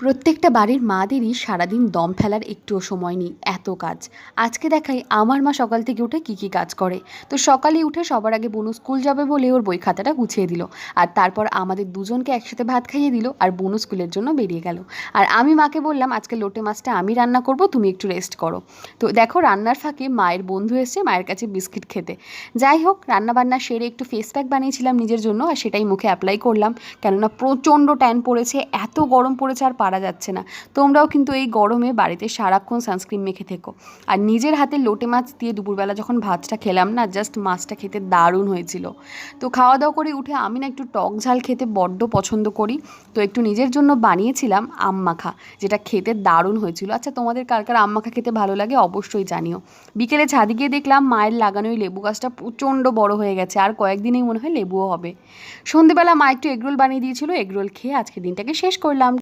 প্রত্যেকটা বাড়ির মাদেরই সারাদিন দম ফেলার একটুও সময় নেই, এত কাজ। আজকে দেখাই আমার মা সকাল থেকে উঠে কী কী কাজ করে। তো সকালে উঠে সবার আগে বনু স্কুল যাবে বলে ওর বই খাতাটা গুছিয়ে দিল। আর তারপর আমাদের দুজনকে একসাথে ভাত খাইয়ে দিল আর বনু স্কুলের জন্য বেরিয়ে গেল। আর আমি মাকে বললাম, আজকে লোটে মাছটা আমি রান্না করব, তুমি একটু রেস্ট করো। তো দেখো রান্নার ফাঁকে মায়ের বন্ধু এসছে মায়ের কাছে বিস্কিট খেতে। যাই হোক, রান্নাবান্না সেরে একটু ফেস প্যাক বানিয়েছিলাম নিজের জন্য আর সেটাই মুখে অ্যাপ্লাই করলাম। কেননা প্রচণ্ড ট্যান পড়েছে, এত গরম পড়েছে আর পারা যাচ্ছে না। তোমরাও কিন্তু এই গরমে বাড়িতে সারাক্ষণ সানস্ক্রিন মেখে থেকো। আর নিজের হাতে লোটে মাছ দিয়ে দুপুরবেলা যখন ভাতটা খেলাম না জাস্ট মাছটা খেতে দারুণ হয়েছিল। তো খাওয়া দাওয়া করে উঠে আমি না একটু টক ঝাল খেতে বড্ড পছন্দ করি। তো একটু নিজের জন্য বানিয়েছিলাম আম মাখা, যেটা খেতে দারুণ হয়েছিল। আচ্ছা তোমাদের কার কার আম মাখা খেতে ভালো লাগে অবশ্যই জানিও। বিকেলে ছাদে গিয়ে দেখলাম মায়ের লাগানো ওই লেবু গাছটা প্রচণ্ড বড় হয়ে গেছে। আর কয়েকদিনেই মনে হয় লেবুও হবে। সন্ধেবেলা মা একটু এগরোল বানিয়ে দিয়েছিল। এগরোল খেয়ে আজকে দিনটাকে শেষ করলাম।